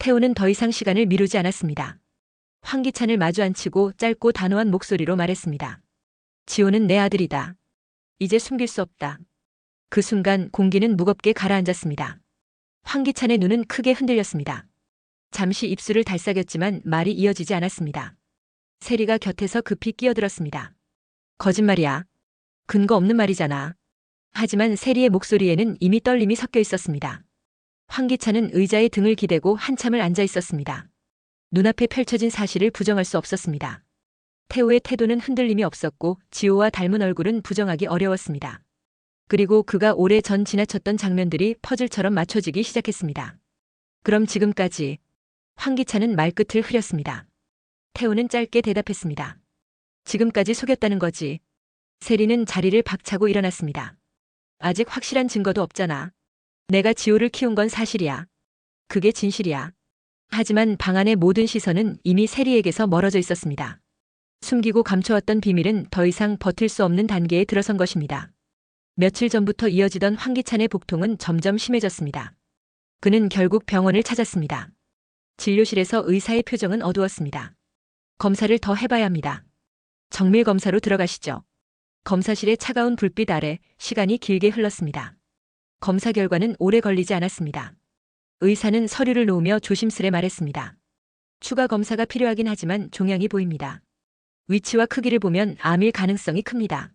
태호는 더 이상 시간을 미루지 않았습니다. 황기찬을 마주 앉히고 짧고 단호한 목소리로 말했습니다. 지호는 내 아들이다. 이제 숨길 수 없다. 그 순간 공기는 무겁게 가라앉았습니다. 황기찬의 눈은 크게 흔들렸습니다. 잠시 입술을 달싹였지만 말이 이어지지 않았습니다. 세리가 곁에서 급히 끼어들었습니다. 거짓말이야. 근거 없는 말이잖아. 하지만 세리의 목소리에는 이미 떨림이 섞여 있었습니다. 황기찬은 의자에 등을 기대고 한참을 앉아 있었습니다. 눈앞에 펼쳐진 사실을 부정할 수 없었습니다. 태호의 태도는 흔들림이 없었고 지호와 닮은 얼굴은 부정하기 어려웠습니다. 그리고 그가 오래 전 지나쳤던 장면들이 퍼즐처럼 맞춰지기 시작했습니다. 그럼 지금까지 황기찬은 말끝을 흐렸습니다. 태호는 짧게 대답했습니다. 지금까지 속였다는 거지. 세리는 자리를 박차고 일어났습니다. 아직 확실한 증거도 없잖아. 내가 지호를 키운 건 사실이야. 그게 진실이야. 하지만 방 안의 모든 시선은 이미 세리에게서 멀어져 있었습니다. 숨기고 감춰왔던 비밀은 더 이상 버틸 수 없는 단계에 들어선 것입니다. 며칠 전부터 이어지던 황기찬의 복통은 점점 심해졌습니다. 그는 결국 병원을 찾았습니다. 진료실에서 의사의 표정은 어두웠습니다. 검사를 더 해봐야 합니다. 정밀 검사로 들어가시죠. 검사실의 차가운 불빛 아래 시간이 길게 흘렀습니다. 검사 결과는 오래 걸리지 않았습니다. 의사는 서류를 놓으며 조심스레 말했습니다. 추가 검사가 필요하긴 하지만 종양이 보입니다. 위치와 크기를 보면 암일 가능성이 큽니다.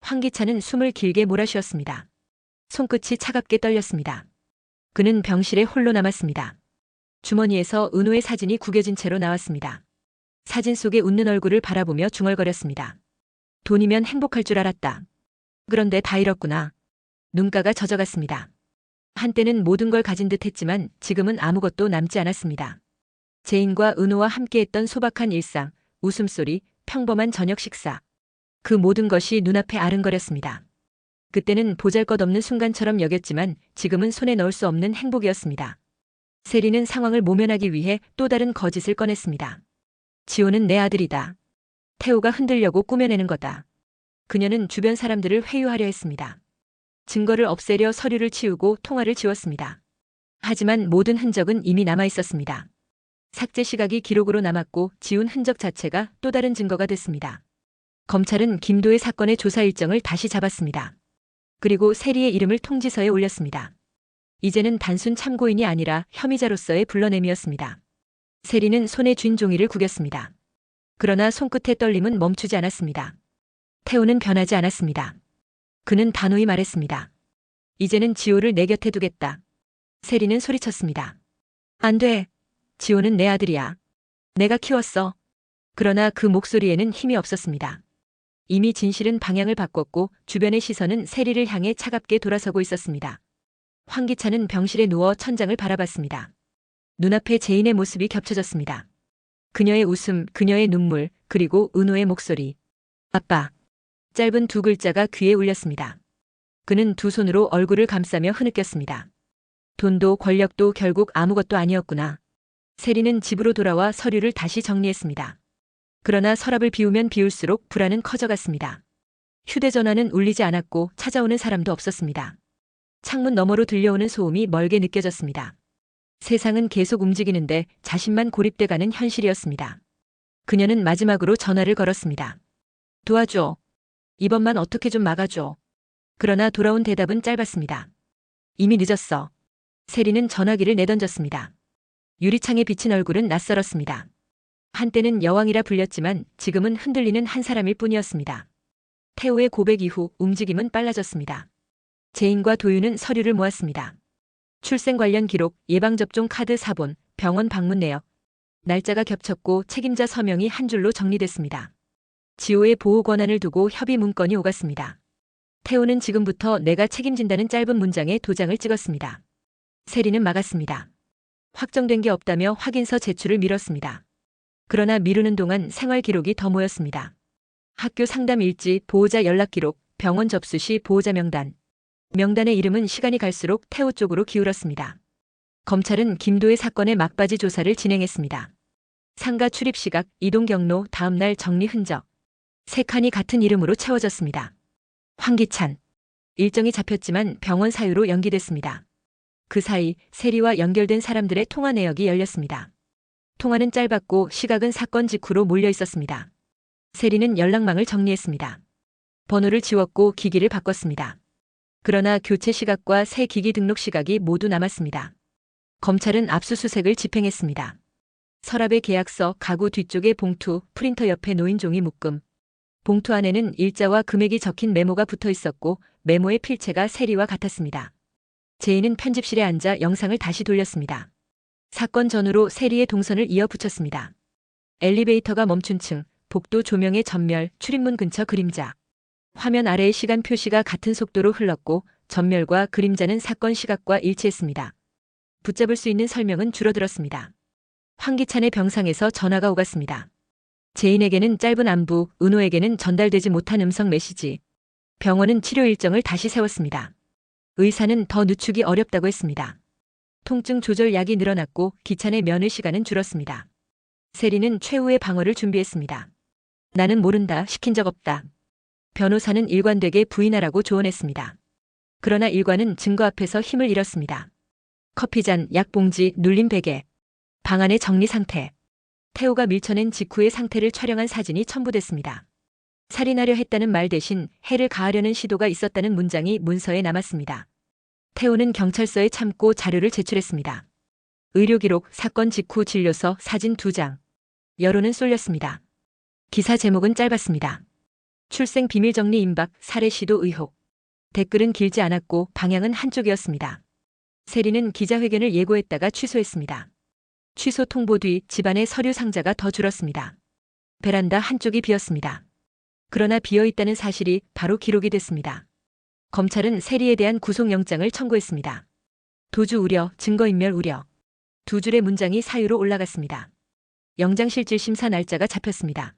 황기찬은 숨을 길게 몰아쉬었습니다. 손끝이 차갑게 떨렸습니다. 그는 병실에 홀로 남았습니다. 주머니에서 은호의 사진이 구겨진 채로 나왔습니다. 사진 속에 웃는 얼굴을 바라보며 중얼거렸습니다. 돈이면 행복할 줄 알았다. 그런데 다 잃었구나. 눈가가 젖어갔습니다. 한때는 모든 걸 가진 듯 했지만 지금은 아무것도 남지 않았습니다. 제인과 은호와 함께했던 소박한 일상, 웃음소리, 평범한 저녁 식사. 그 모든 것이 눈앞에 아른거렸습니다. 그때는 보잘것없는 순간처럼 여겼지만 지금은 손에 넣을 수 없는 행복이었습니다. 세리는 상황을 모면하기 위해 또 다른 거짓을 꺼냈습니다. 지호는 내 아들이다. 태호가 흔들려고 꾸며내는 거다. 그녀는 주변 사람들을 회유하려 했습니다. 증거를 없애려 서류를 치우고 통화를 지웠습니다. 하지만 모든 흔적은 이미 남아 있었습니다. 삭제 시각이 기록으로 남았고 지운 흔적 자체가 또 다른 증거가 됐습니다. 검찰은 김도의 사건의 조사 일정을 다시 잡았습니다. 그리고 세리의 이름을 통지서에 올렸습니다. 이제는 단순 참고인이 아니라 혐의자로서의 불러냄이었습니다. 세리는 손에 쥔 종이를 구겼습니다. 그러나 손끝의 떨림은 멈추지 않았습니다. 태호는 변하지 않았습니다. 그는 단호히 말했습니다. 이제는 지호를 내 곁에 두겠다. 세리는 소리쳤습니다. 안 돼. 지호는 내 아들이야. 내가 키웠어. 그러나 그 목소리에는 힘이 없었습니다. 이미 진실은 방향을 바꿨고 주변의 시선은 세리를 향해 차갑게 돌아서고 있었습니다. 황기찬은 병실에 누워 천장을 바라봤습니다. 눈앞에 제인의 모습이 겹쳐졌습니다. 그녀의 웃음, 그녀의 눈물, 그리고 은호의 목소리. 아빠. 짧은 두 글자가 귀에 울렸습니다. 그는 두 손으로 얼굴을 감싸며 흐느꼈습니다. 돈도 권력도 결국 아무것도 아니었구나. 세리는 집으로 돌아와 서류를 다시 정리했습니다. 그러나 서랍을 비우면 비울수록 불안은 커져갔습니다. 휴대전화는 울리지 않았고 찾아오는 사람도 없었습니다. 창문 너머로 들려오는 소음이 멀게 느껴졌습니다. 세상은 계속 움직이는데 자신만 고립돼 가는 현실이었습니다. 그녀는 마지막으로 전화를 걸었습니다. 도와줘. 이번만 어떻게 좀 막아줘. 그러나 돌아온 대답은 짧았습니다. 이미 늦었어. 세리는 전화기를 내던졌습니다. 유리창에 비친 얼굴은 낯설었습니다. 한때는 여왕이라 불렸지만 지금은 흔들리는 한 사람일 뿐이었습니다. 태호의 고백 이후 움직임은 빨라졌습니다. 제인과 도윤은 서류를 모았습니다. 출생 관련 기록, 예방접종 카드 사본, 병원 방문 내역. 날짜가 겹쳤고 책임자 서명이 한 줄로 정리됐습니다. 지호의 보호 권한을 두고 협의 문건이 오갔습니다. 태호는 지금부터 내가 책임진다는 짧은 문장에 도장을 찍었습니다. 세리는 막았습니다. 확정된 게 없다며 확인서 제출을 미뤘습니다. 그러나 미루는 동안 생활 기록이 더 모였습니다. 학교 상담 일지, 보호자 연락 기록, 병원 접수 시 보호자 명단. 명단의 이름은 시간이 갈수록 태호 쪽으로 기울었습니다. 검찰은 김도의 사건의 막바지 조사를 진행했습니다. 상가 출입 시각, 이동 경로, 다음날 정리 흔적. 세 칸이 같은 이름으로 채워졌습니다. 황기찬. 일정이 잡혔지만 병원 사유로 연기됐습니다. 그 사이 세리와 연결된 사람들의 통화 내역이 열렸습니다. 통화는 짧았고 시각은 사건 직후로 몰려 있었습니다. 세리는 연락망을 정리했습니다. 번호를 지웠고 기기를 바꿨습니다. 그러나 교체 시각과 새 기기 등록 시각이 모두 남았습니다. 검찰은 압수수색을 집행했습니다. 서랍의 계약서, 가구 뒤쪽에 봉투, 프린터 옆에 놓인 종이 묶음. 봉투 안에는 일자와 금액이 적힌 메모가 붙어 있었고 메모의 필체가 세리와 같았습니다. 제인은 편집실에 앉아 영상을 다시 돌렸습니다. 사건 전후로 세리의 동선을 이어 붙였습니다. 엘리베이터가 멈춘 층, 복도 조명의 전멸, 출입문 근처 그림자. 화면 아래의 시간 표시가 같은 속도로 흘렀고 전멸과 그림자는 사건 시각과 일치했습니다. 붙잡을 수 있는 설명은 줄어들었습니다. 황기찬의 병상에서 전화가 오갔습니다. 제인에게는 짧은 안부, 은호에게는 전달되지 못한 음성 메시지. 병원은 치료 일정을 다시 세웠습니다. 의사는 더 늦추기 어렵다고 했습니다. 통증 조절 약이 늘어났고 기찬의 면회 시간은 줄었습니다. 세리는 최후의 방어를 준비했습니다. 나는 모른다, 시킨 적 없다. 변호사는 일관되게 부인하라고 조언했습니다. 그러나 일관은 증거 앞에서 힘을 잃었습니다. 커피잔, 약봉지, 눌린 베개. 방 안의 정리 상태. 태호가 밀쳐낸 직후의 상태를 촬영한 사진이 첨부됐습니다. 살인하려 했다는 말 대신 해를 가하려는 시도가 있었다는 문장이 문서에 남았습니다. 태호는 경찰서에 참고 자료를 제출했습니다. 의료기록, 사건 직후 진료서, 사진 두 장. 여론은 쏠렸습니다. 기사 제목은 짧았습니다. 출생 비밀 정리 임박, 살해 시도 의혹. 댓글은 길지 않았고 방향은 한쪽이었습니다. 세리는 기자회견을 예고했다가 취소했습니다. 취소 통보 뒤 집안의 서류 상자가 더 줄었습니다. 베란다 한쪽이 비었습니다. 그러나 비어 있다는 사실이 바로 기록이 됐습니다. 검찰은 세리에 대한 구속영장을 청구했습니다. 도주 우려, 증거인멸 우려. 두 줄의 문장이 사유로 올라갔습니다. 영장실질 심사 날짜가 잡혔습니다.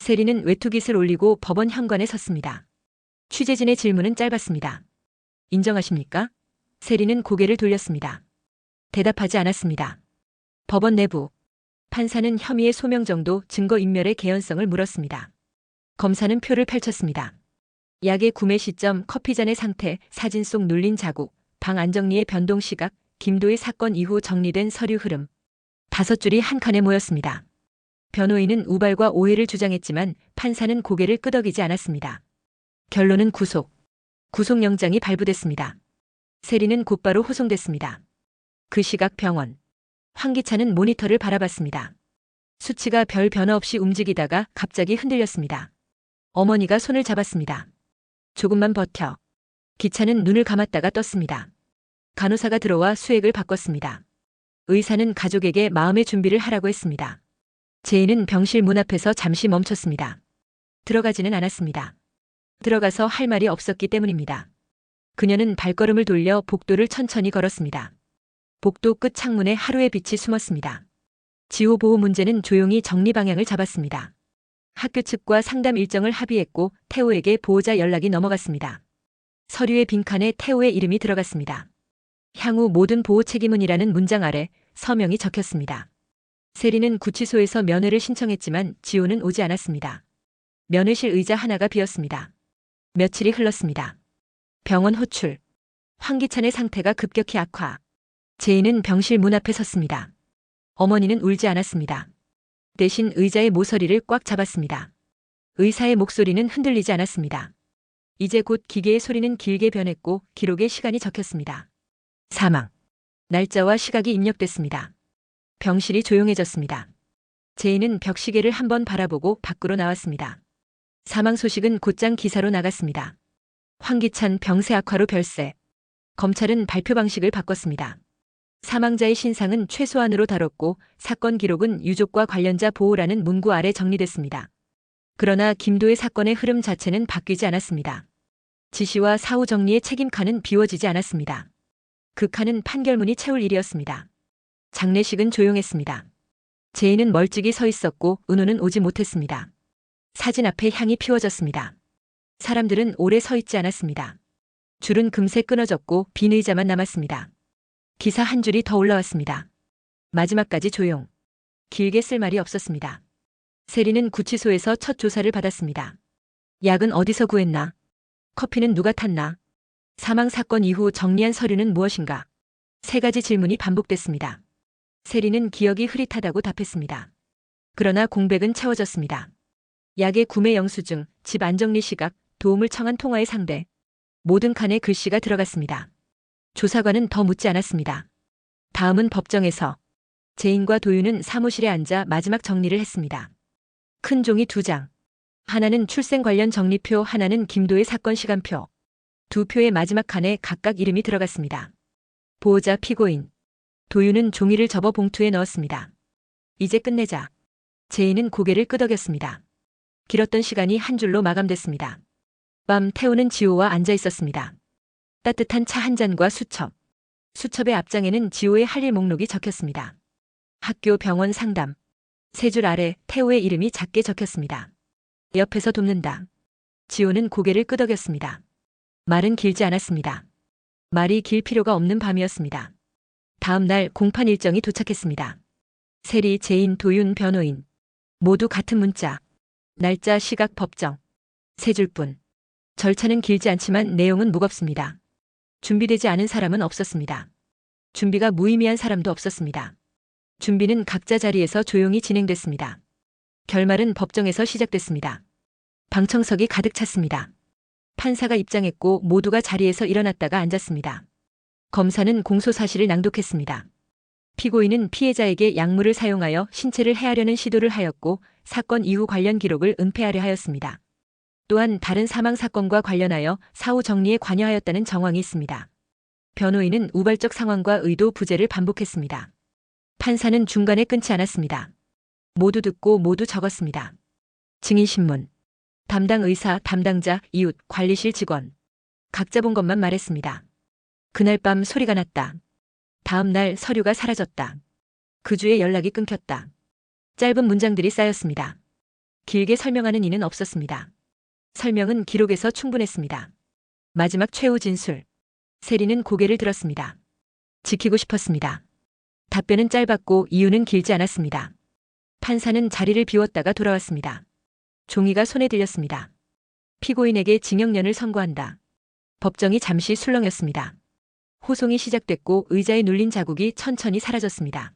세리는 외투깃을 올리고 법원 현관에 섰습니다. 취재진의 질문은 짧았습니다. 인정하십니까? 세리는 고개를 돌렸습니다. 대답하지 않았습니다. 법원 내부. 판사는 혐의의 소명 정도 증거인멸의 개연성을 물었습니다. 검사는 표를 펼쳤습니다. 약의 구매 시점, 커피잔의 상태, 사진 속 눌린 자국, 방 안정리의 변동 시각, 김도의 사건 이후 정리된 서류 흐름. 다섯 줄이 한 칸에 모였습니다. 변호인은 우발과 오해를 주장했지만 판사는 고개를 끄덕이지 않았습니다. 결론은 구속. 구속영장이 발부됐습니다. 세리는 곧바로 호송됐습니다. 그 시각 병원. 황기찬은 모니터를 바라봤습니다. 수치가 별 변화 없이 움직이다가 갑자기 흔들렸습니다. 어머니가 손을 잡았습니다. 조금만 버텨. 기차는 눈을 감았다가 떴습니다. 간호사가 들어와 수액을 바꿨습니다. 의사는 가족에게 마음의 준비를 하라고 했습니다. 제인은 병실 문 앞에서 잠시 멈췄습니다. 들어가지는 않았습니다. 들어가서 할 말이 없었기 때문입니다. 그녀는 발걸음을 돌려 복도를 천천히 걸었습니다. 복도 끝 창문에 하루의 빛이 숨었습니다. 지호 보호 문제는 조용히 정리 방향을 잡았습니다. 학교 측과 상담 일정을 합의했고 태호에게 보호자 연락이 넘어갔습니다. 서류의 빈칸에 태호의 이름이 들어갔습니다. 향후 모든 보호 책임은이라는 문장 아래 서명이 적혔습니다. 세리는 구치소에서 면회를 신청했지만 지호는 오지 않았습니다. 면회실 의자 하나가 비었습니다. 며칠이 흘렀습니다. 병원 호출. 황기찬의 상태가 급격히 악화. 제인은 병실 문 앞에 섰습니다. 어머니는 울지 않았습니다. 대신 의자의 모서리를 꽉 잡았습니다. 의사의 목소리는 흔들리지 않았습니다. 이제 곧 기계의 소리는 길게 변했고 기록에 시간이 적혔습니다. 사망. 날짜와 시각이 입력됐습니다. 병실이 조용해졌습니다. 제인은 벽시계를 한번 바라보고 밖으로 나왔습니다. 사망 소식은 곧장 기사로 나갔습니다. 황기찬 병세 악화로 별세. 검찰은 발표 방식을 바꿨습니다. 사망자의 신상은 최소한으로 다뤘고 사건 기록은 유족과 관련자 보호라는 문구 아래 정리됐습니다. 그러나 김도의 사건의 흐름 자체는 바뀌지 않았습니다. 지시와 사후 정리의 책임 칸은 비워지지 않았습니다. 그 칸은 판결문이 채울 일이었습니다. 장례식은 조용했습니다. 제인은 멀찍이 서 있었고 은호는 오지 못했습니다. 사진 앞에 향이 피워졌습니다. 사람들은 오래 서 있지 않았습니다. 줄은 금세 끊어졌고 빈 의자만 남았습니다. 기사 한 줄이 더 올라왔습니다. 마지막까지 조용. 길게 쓸 말이 없었습니다. 세리는 구치소에서 첫 조사를 받았습니다. 약은 어디서 구했나? 커피는 누가 탔나? 사망 사건 이후 정리한 서류는 무엇인가? 세 가지 질문이 반복됐습니다. 세리는 기억이 흐릿하다고 답했습니다. 그러나 공백은 채워졌습니다. 약의 구매 영수증, 집 안정리 시각, 도움을 청한 통화의 상대. 모든 칸에 글씨가 들어갔습니다. 조사관은 더 묻지 않았습니다. 다음은 법정에서 제인과 도윤은 사무실에 앉아 마지막 정리를 했습니다. 큰 종이 두 장. 하나는 출생 관련 정리표, 하나는 김도의 사건 시간표. 두 표의 마지막 칸에 각각 이름이 들어갔습니다. 보호자 피고인. 도윤은 종이를 접어 봉투에 넣었습니다. 이제 끝내자. 제인은 고개를 끄덕였습니다. 길었던 시간이 한 줄로 마감됐습니다. 밤 태우는 지호와 앉아 있었습니다. 따뜻한 차 한 잔과 수첩. 수첩의 앞장에는 지호의 할 일 목록이 적혔습니다. 학교 병원 상담. 세 줄 아래 태호의 이름이 작게 적혔습니다. 옆에서 돕는다. 지호는 고개를 끄덕였습니다. 말은 길지 않았습니다. 말이 길 필요가 없는 밤이었습니다. 다음 날 공판 일정이 도착했습니다. 세리, 제인, 도윤, 변호인. 모두 같은 문자. 날짜, 시각, 법정. 세 줄 뿐. 절차는 길지 않지만 내용은 무겁습니다. 준비되지 않은 사람은 없었습니다. 준비가 무의미한 사람도 없었습니다. 준비는 각자 자리에서 조용히 진행됐습니다. 결말은 법정에서 시작됐습니다. 방청석이 가득 찼습니다. 판사가 입장했고 모두가 자리에서 일어났다가 앉았습니다. 검사는 공소 사실을 낭독했습니다. 피고인은 피해자에게 약물을 사용하여 신체를 해하려는 시도를 하였고 사건 이후 관련 기록을 은폐하려 하였습니다. 또한 다른 사망 사건과 관련하여 사후 정리에 관여하였다는 정황이 있습니다. 변호인은 우발적 상황과 의도 부재를 반복했습니다. 판사는 중간에 끊지 않았습니다. 모두 듣고 모두 적었습니다. 증인신문. 담당 의사, 담당자, 이웃, 관리실 직원. 각자 본 것만 말했습니다. 그날 밤 소리가 났다. 다음 날 서류가 사라졌다. 그 주에 연락이 끊겼다. 짧은 문장들이 쌓였습니다. 길게 설명하는 이는 없었습니다. 설명은 기록에서 충분했습니다. 마지막 최후 진술. 세리는 고개를 들었습니다. 지키고 싶었습니다. 답변은 짧았고 이유는 길지 않았습니다. 판사는 자리를 비웠다가 돌아왔습니다. 종이가 손에 들렸습니다. 피고인에게 징역년을 선고한다. 법정이 잠시 술렁였습니다. 호송이 시작됐고 의자에 눌린 자국이 천천히 사라졌습니다.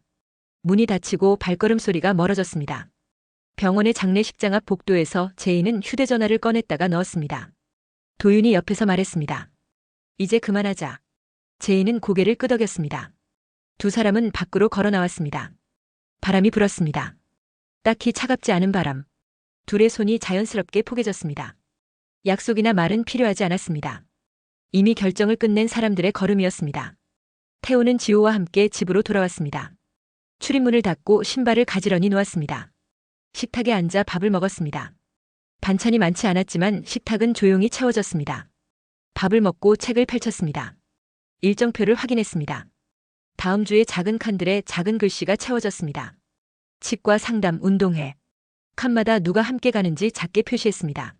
문이 닫히고 발걸음 소리가 멀어졌습니다. 병원의 장례식장 앞 복도에서 제인은 휴대전화를 꺼냈다가 넣었습니다. 도윤이 옆에서 말했습니다. 이제 그만하자. 제인은 고개를 끄덕였습니다. 두 사람은 밖으로 걸어 나왔습니다. 바람이 불었습니다. 딱히 차갑지 않은 바람. 둘의 손이 자연스럽게 포개졌습니다. 약속이나 말은 필요하지 않았습니다. 이미 결정을 끝낸 사람들의 걸음이었습니다. 태호는 지호와 함께 집으로 돌아왔습니다. 출입문을 닫고 신발을 가지런히 놓았습니다. 식탁에 앉아 밥을 먹었습니다. 반찬이 많지 않았지만 식탁은 조용히 채워졌습니다. 밥을 먹고 책을 펼쳤습니다. 일정표를 확인했습니다. 다음 주에 작은 칸들에 작은 글씨가 채워졌습니다. 치과 상담 운동회. 칸마다 누가 함께 가는지 작게 표시했습니다.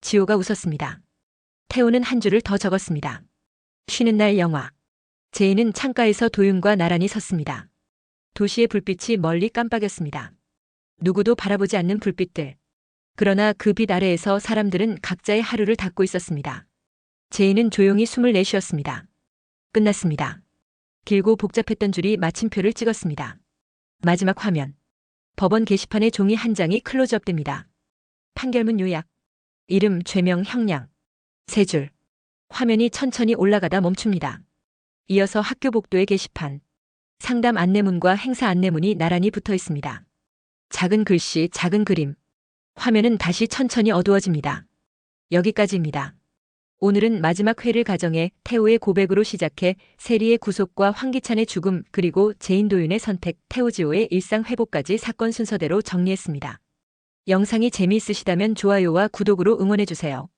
지호가 웃었습니다. 태호는 한 줄을 더 적었습니다. 쉬는 날 영화. 제이는 창가에서 도윤과 나란히 섰습니다. 도시의 불빛이 멀리 깜빡였습니다. 누구도 바라보지 않는 불빛들. 그러나 그 빛 아래에서 사람들은 각자의 하루를 닫고 있었습니다. 제이는 조용히 숨을 내쉬었습니다. 끝났습니다. 길고 복잡했던 줄이 마침표를 찍었습니다. 마지막 화면. 법원 게시판에 종이 한 장이 클로즈업됩니다. 판결문 요약. 이름, 죄명, 형량. 세 줄. 화면이 천천히 올라가다 멈춥니다. 이어서 학교 복도의 게시판. 상담 안내문과 행사 안내문이 나란히 붙어 있습니다. 작은 글씨, 작은 그림. 화면은 다시 천천히 어두워집니다. 여기까지입니다. 오늘은 마지막 회를 가정해 태호의 고백으로 시작해 세리의 구속과 황기찬의 죽음 그리고 제인 도윤의 선택, 태호지호의 일상 회복까지 사건 순서대로 정리했습니다. 영상이 재미있으시다면 좋아요와 구독으로 응원해주세요.